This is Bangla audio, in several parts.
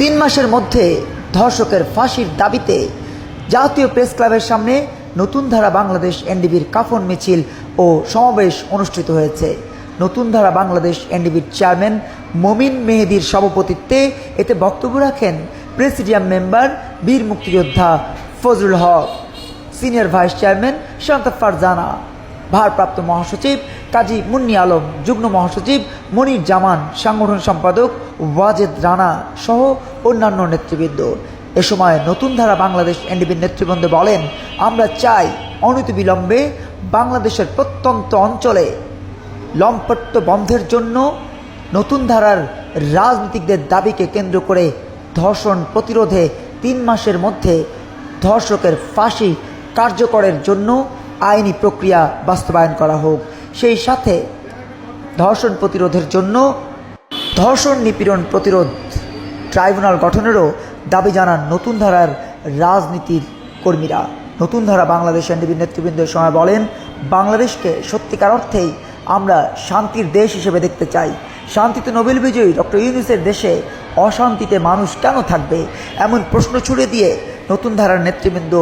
তিন মাসের মধ্যে ধর্ষকের ফাঁসির দাবিতে জাতীয় প্রেস ক্লাবের সামনে নতুন ধারা বাংলাদেশ এনডিবির কাফন মিছিল ও সমাবেশ অনুষ্ঠিত হয়েছে। নতুন ধারা বাংলাদেশ এনডিবির চেয়ারম্যান মমিন মেহেদির সভাপতিত্বে এতে বক্তব্য রাখেন প্রেসিডিয়াম মেম্বার, বীর মুক্তিযোদ্ধা Fazlul Haque, senior vice chairman Shanto Farzana, ভারপ্রাপ্ত মহাসচিব কাজী মুন্নি আলম, যুগ্ম মহাসচিব মনির জামান সাংগঠন সম্পাদক ওয়াজেদ রানা সহ অন্যান্য নেতৃবৃন্দ। এ সময় নতুন ধারা বাংলাদেশ এনডিবির নেতৃবৃন্দ বলেন, আমরা চাই অনতিবিলম্বে বাংলাদেশের প্রত্যন্ত অঞ্চলে লম্পট্য বন্ধের জন্য নতুন ধারার রাজনীতিকদের দাবিকে কেন্দ্র করে ধর্ষণ প্রতিরোধে তিন মাসের মধ্যে ধর্ষকের ফাঁসি কার্যকরের জন্য আইনি প্রক্রিয়া বাস্তবায়ন করা হোক। সেই সাথে ধর্ষণ প্রতিরোধের জন্য ধর্ষণ নিপীড়ন প্রতিরোধ ট্রাইব্যুনাল গঠনেরও দাবি জানান নতুন ধারার রাজনীতির কর্মীরা। নতুন ধারা বাংলাদেশ এনডিবির নেতৃবৃন্দের সময় বলেন, বাংলাদেশকে সত্যিকার অর্থেই আমরা শান্তির দেশ হিসেবে দেখতে চাই। শান্তিতে নোবেল বিজয়ী ডক্টর ইউনুসের দেশে অশান্তিতে মানুষ কেন থাকবে? এমন প্রশ্ন ছুড়ে দিয়ে নতুন ধারার নেতৃবৃন্দ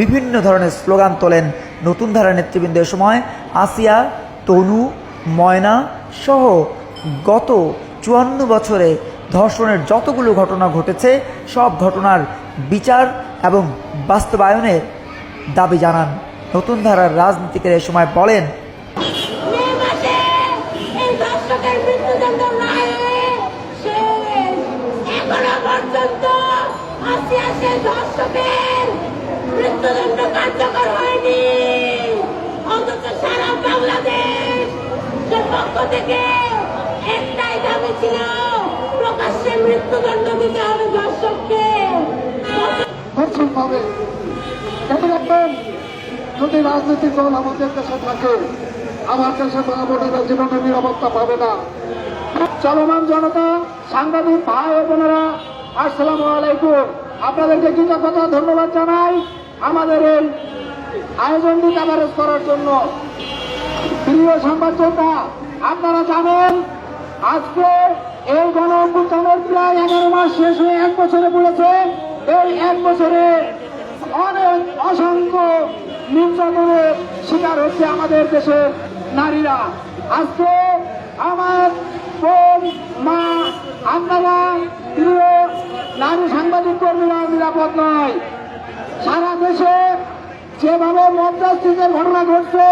বিভিন্ন ধরনের স্লোগান তোলেন। নতুন ধারার নেতৃবৃন্দের সময়, আসিয়া তনু, ময়না সহ গত চুয়ান্ন বছরে ধর্ষণের যতগুলো ঘটনা ঘটেছে, সব ঘটনার বিচার এবং বাস্তবায়নের দাবি জানান। নতুন ধারার রাজনীতিকের এ সময় বলেন মৃত্যুদণ্ড কার্যকর হয়নি। অথচ সারা পক্ষ থেকে একটাই দাবি ছিল, প্রকাশ্যে মৃত্যুদণ্ড দিতে হবে দর্শককে। যদি রাজনৈতিক দল আমাদের দেশে থাকে, আমার দেশে মা জীবনের নিরাপত্তা পাবে না। চলমান জনতা, সাংবাদিক ভাই ও বোনেরা, আসসালামু আলাইকুম। আপনাদেরকে কৃতজ্ঞতা, ধন্যবাদ জানাই। আমাদের এই আয়োজনটি কাভারেজ করার জন্য প্রিয় সংবাদ যোদ্ধা আপনারা জানেন, আজকে এই গণ অভ্যুত্থানের প্রায় এগারো মাস শেষ হয়ে এক বছরে পড়েছে। এই এক বছরে অনেক অসংখ্য নির্যাতনের শিকার হচ্ছে আমাদের দেশের নারীরা। আজকে আমার বোন, মা, আপনারা প্রিয় নারী সাংবাদিক কর্মীরা নিরাপদ নয়। সারা দেশে যেভাবে মদ্রাস্তিকের ঘটনা ঘটছে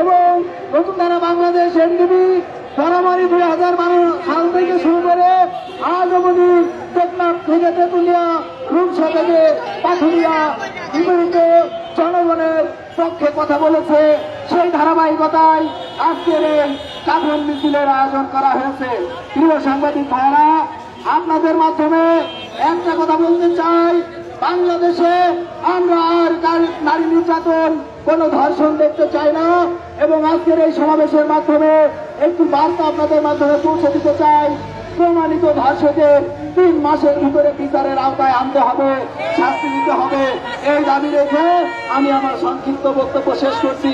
এবং নতুন ধারা বাংলাদেশ এনডিবি বরাবরই দুই হাজার বারো সাল থেকে শুরু করে আজ অবধি টেকনাফ থেকে তেতুলিয়া রূপসা থেকে পাথুরিয়া বিপরীত জনগণের পক্ষে কথা বলেছে। সেই ধারাবাহিকতায় আজকের এই কাফন মিছিলের আয়োজন করা হয়েছে। প্রিয় সাংবাদিক ভাইরা আপনাদের মাধ্যমে একটা কথা বলতে চাই। বাংলাদেশে আমরা নির্যাতন কোন ধর্ষণ দেখতে চাই না এবং আজকের এই সমাবেশের মাধ্যমে একটি বার্তা আপনাদের মাধ্যমে পৌঁছে দিতে চাই। প্রমাণিত ধর্ষকের তিন মাসের ভিতরে বিচারের আওতায় আনতে হবে, শাস্তি দিতে হবে। এই দাবি রেখে আমি আমার সংক্ষিপ্ত বক্তব্য শেষ করছি।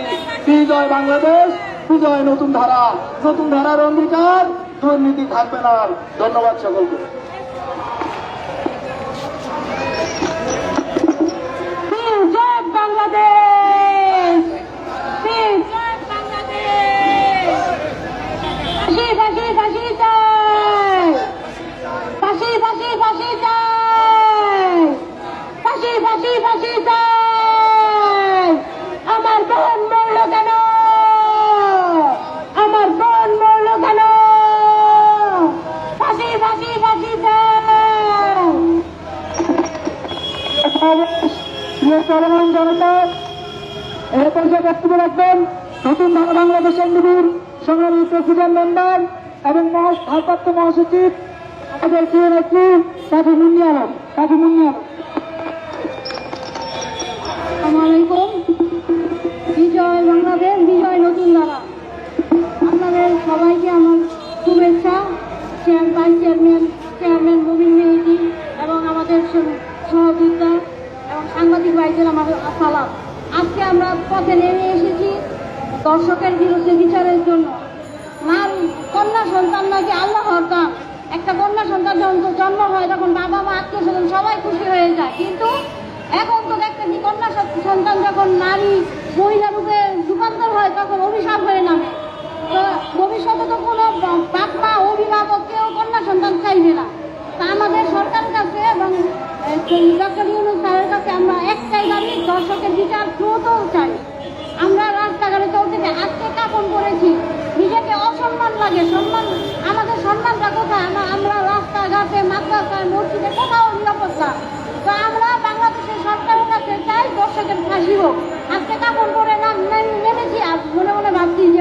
বিজয় বাংলাদেশ, বিজয় নতুন ধারা। নতুন ধারার অঙ্গীকার, দুর্নীতি থাকবে না। ধন্যবাদ সকলকে বীর জয় বাংলাদেশ বীর জয় বাংলাদেশ ফাঁসি ফাঁসি ফাঁসি চাই ফাঁসি ফাঁসি ফাঁসি চাই ফাঁসি ফাঁসি চাই আমার বোন মরল কেন? আমার বোন মরল কেন? ফাঁসি ফাঁসি ফাঁসি চাই চলমান জনতা, এই পর্যায়ে বক্তব্য রাখবেন নতুন বাংলাদেশ এনডিবির সংগ্রামী প্রেসিডেন্ট মেম্বার এবং ভারপ্রাপ্ত মহাসচিব আমাদের প্রিয় নেত্রী কাজী আসসালামাইকুম বিজয় বাংলাদেশ, বিজয় নতুন ধারা আপনাদের সবাইকে আমার শুভেচ্ছা। Chair vice chairman chairman Mubin মেহেদি এবং আমাদের সহযোগিতা এবং সাংবাদিক ভাইদের আমার সালাম আজকে আমরা পথে নেমে এসেছি দর্শকের বিরুদ্ধে বিচারের জন্য। নারী কন্যা সন্তান নাকি আল্লাহর দান একটা কন্যা সন্তান যখন জন্ম হয়, তখন বাবা মা আত্মীয় স্বজন সবাই খুশি হয়ে যায়। কিন্তু এখন তো দেখতেছি কন্যা সন্তান যখন নারী মহিলা রূপে রূপান্তর হয়, তখন অভিশাপ হয়ে নামে। তো ভবিষ্যতে তো কোনো বাপ অভিভাবক কেউ কন্যা সন্তান চাইবে না। তা আমাদের সরকারের কাছে এবং ডক্টর ইউনুস স্যারের কাছে আমরা একটাই দাবি দর্শকের বিচার দ্রুত চাই আমরা রাস্তাঘাটে চলতে চাই আজকে কাপড় পরেছি নিজেকে অসম্মান লাগে সম্মান আমাদের সম্মানটা কোথায় আমরা আমরা রাস্তাঘাটে মাদ্রাসায় মসজিদে কোথাও নিরাপদ না তো আমরা বাংলাদেশের সরকারের কাছে চাই দর্শকের ফাঁসি হোক আজকে কাপড় পরে নাম নেম- নেমেছি আর মনে মনে ভাবছি যে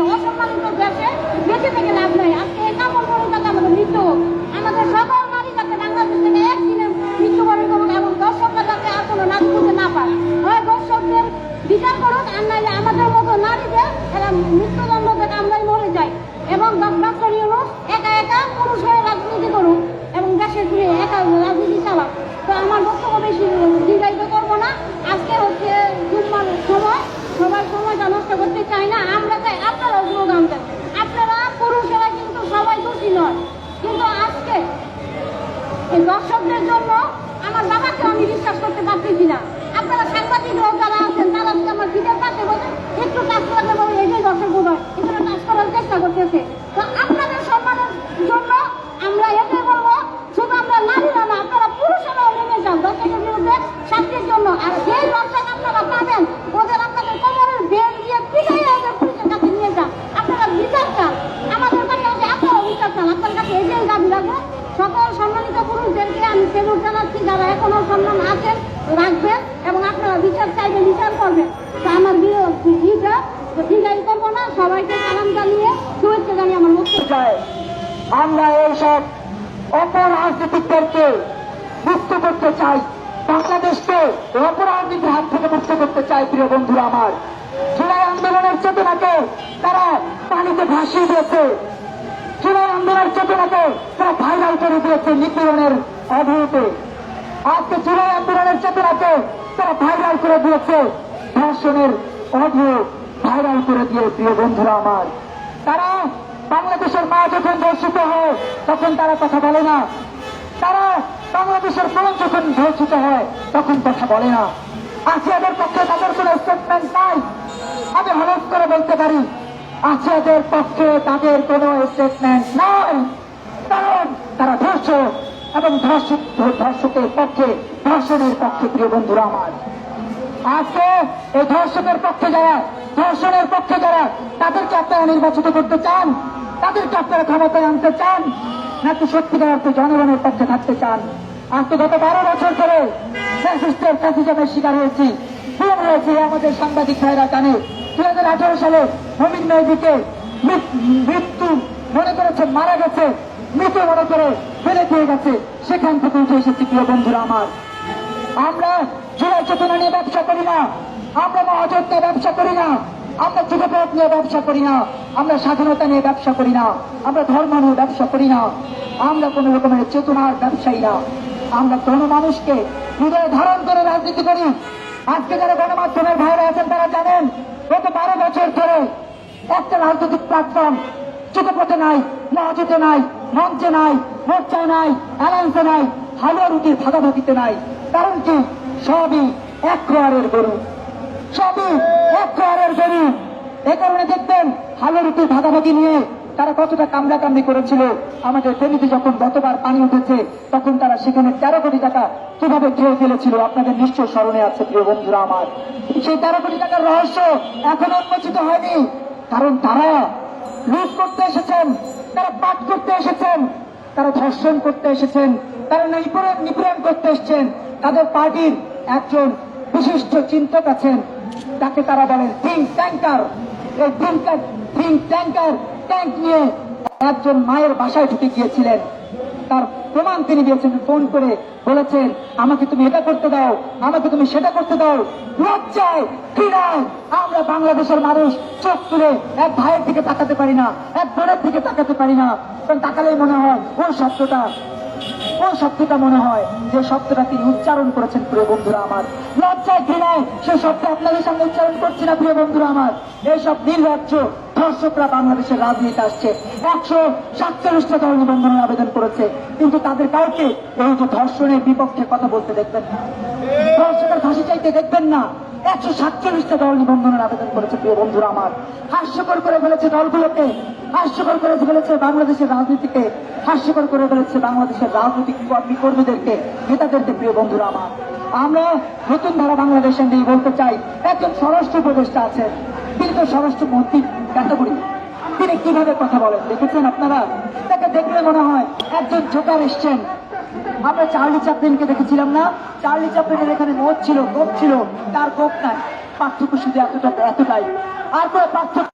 করতেছে তো আপনাদের সম্মানের জন্য আমরা এতে বলব, শুধু আমরা নারীরা না আপনারা পুরুষেরাও নেমে যান। দর্শকের বিরুদ্ধে শাস্তির জন্য। আর যেই দর্শক আপনারা পাবেন, ওদের আপনাদের কোমরের বেল দিয়ে পিটাইয়ে ওদের পুলিশের কাছে নিয়ে যান। আপনারা বিচার চান। আমাদের কাছে আছে আপনারা বিচার চান। আপনার কাছে যে দাবি রাখব। সকল সম্মানিত পুরুষদেরকে আমি সেলুট জানাচ্ছি, যারা এখনও সম্মান আছেন, রাখবেন এবং আপনারা বিচার চাইবে বিচার করবেন তো আমার ভিডিওটা দীর্ঘায়ু করব না সবাইকে সালাম জানিয়ে শুভেচ্ছা জানিয়ে চাই আমরা এইসব অপরাজনীতিকদেরকে মুক্ত করতে চাই। বাংলাদেশকে অপরাজনীতির হাত থেকে মুক্ত করতে চাই, প্রিয় বন্ধুরা আমার। জুলাই আন্দোলনের চেতনাকে তারা পানিতে ভাসিয়ে দিয়েছে। জুলাই আন্দোলনের চেতনাকে তারা ভাইরাল করে দিয়েছে নিপীড়নের অভিযোগে আজকে জুলাই আন্দোলনের চেতনাকে তারা ভাইরাল করে দিয়েছে ধর্ষণের অডিও ভাইরাল করে দিয়ে প্রিয় বন্ধুরা আমার। তারা বাংলাদেশের মা যখন ধর্ষিত হয়, তখন তারা কথা বলে না। তারা বাংলাদেশের বোন যখন ধর্ষিত হয়, তখন কথা বলে না। আসিয়াদের পক্ষে তাদের কোনো স্টেটমেন্ট নাই। আমি হলফ করে বলতে পারি আসিয়াদের পক্ষে তাদের কোনো স্টেটমেন্ট নাই। কারণ তারা ধর্ষক এবং ধর্ষক, ধর্ষকের পক্ষে, ধর্ষণের পক্ষে, প্রিয় বন্ধুরা আমার। আজকে এই ধর্ষকের পক্ষে যারা, ধর্ষণের পক্ষে যারা, তাদেরকে আপনারা নির্বাচিত করতে চান? তাদেরকে আপনারা ক্ষমতায় আনতে চান? নাকি সত্যিকার অর্থে জনগণের পক্ষে থাকতে চান? আজকে গত বারো বছর ধরে ফ্যাসিস্টের ফ্যাসিজমের শিকার হয়েছি। খুন হয়েছে, আমাদের সাংবাদিক ভাইরা জানে। দুই হাজার আঠারো সালে নবীন নদীকে মৃত্যু মনে করেছে, মারা গেছে। মৃত মনে করে ফেলে দিয়ে গেছে। সেখান থেকে উঠে এসেছি প্রিয় বন্ধুরা আমার। আমরা জুলাই চেতনা নিয়ে ব্যবসা করি না। আমরা মহাজত নিয়ে ব্যবসা করি না। আমরা যুগপথ নিয়ে ব্যবসা করি না, আমরা স্বাধীনতা নিয়ে ব্যবসা করি না, আমরা ধর্ম নিয়ে ব্যবসা করি না, আমরা কোন রকমের চেতনার ব্যবসায়ী না। আমরা কোন মানুষকে হৃদয়ে ধারণ করে রাজনীতি করি। আজকে যারা গণমাধ্যমের ভাইরা আছেন, তারা জানেন, গত বারো বছর ধরে একটা রাজনৈতিক প্ল্যাটফর্ম যুগপথে নাই মহাজতে নাই, মঞ্চে নাই, মোর্চায় নাই, অ্যালায়েন্সে নাই, হালুয়া রুটির ভাগাভাগিতে নাই। কারণ কি? সবই এক গরু। সবই গরু এ কারণে দেখবেন ভাগাভাগি নিয়ে তারা কতটা করেছিল। আমাদের যখন গতবার পানি উঠেছে, তখন তারা সেখানে তেরো কোটি টাকা কীভাবে ফেলেছিল, আপনাদের নিশ্চয় স্মরণে আছে, প্রিয় বন্ধুরা আমার। সেই তেরো কোটি টাকার রহস্য এখনও উন্মোচিত হয়নি, কারণ তারা লুট করতে এসেছেন, তারা পাঠ করতে এসেছেন, তারা ধর্ষণ করতে এসেছেন, তারা নিপীড়ন নিপীড়ন করতে এসেছেন। তাদের পার্টির একজন বিশিষ্ট চিন্তক আছেন তাকে তারা বলেন থিঙ্ক ট্যাঙ্কার এই থিঙ্ক ট্যাঙ্কার ট্যাঙ্ক নিয়ে একজন মায়ের বাসায় ঢুকে গিয়েছিলেন। তার প্রমাণ তিনি দিয়েছেন, ফোন করে বলেছেন, আমাকে তুমি এটা করতে দাও, আমাকে তুমি সেটা করতে দাও। লজ্জায়, ঘৃণায় আমরা বাংলাদেশের মানুষ চোখ তুলে এক ভাইয়ের দিকে তাকাতে পারি না, এক বোনের দিকে তাকাতে পারি না। তাকালেই মনে হয় ওই শব্দটা কোন শব্দটা মনে হয় যে শব্দটা তিনি উচ্চারণ করেছেন, প্রিয় বন্ধুরা আমার। লজ্জায় ঘৃণায় সে শব্দ আপনাদের সামনে উচ্চারণ করছি না, প্রিয় বন্ধুরা আমার। এইসব নির্লজ্জ ধর্ষকরা বাংলাদেশের রাজনীতি আসছে। একশো সাতচল্লিশটা দল নিবন্ধনের আবেদন করেছে, কিন্তু তাদের কাউকে এই যে ধর্ষণের বিপক্ষে কথা বলতে দেখবেন না। ধর্ষকের ফাঁসি চাইতে দেখবেন না। একশো সাতচল্লিশটা দল নিবন্ধনের আবেদন করেছে, প্রিয় বন্ধুরা আমার। হাস্যকর করে ফেলেছে দলগুলোকে, হাস্যকর করে ফেলেছে বাংলাদেশের রাজনীতিকে, হাস্যকর করে ফেলেছে বাংলাদেশের রাজনৈতিক কর্মী কর্মীদেরকে নেতাদেরকে, প্রিয় বন্ধুরা আমার। আমরা নতুন ধারা বাংলাদেশের নিয়ে বলতে চাই। একজন স্বরাষ্ট্র উপদেষ্টা আছেন তিনি তো স্বরাষ্ট্র মন্ত্রী ক্যাটাগরি। তিনি কীভাবে কথা বলেন, দেখেছেন আপনারা? তাকে দেখলে মনে হয় একজন জোকার এসছেন। আমরা চার্লি চ্যাপলিনকে দেখেছিলাম না? চার্লি চ্যাপলিনের এখানে মদ ছিল গোপ ছিল, তার গোপ নাই। পার্থক্য শুধু এতটা, এতটাই। আর কোনো পার্থক্য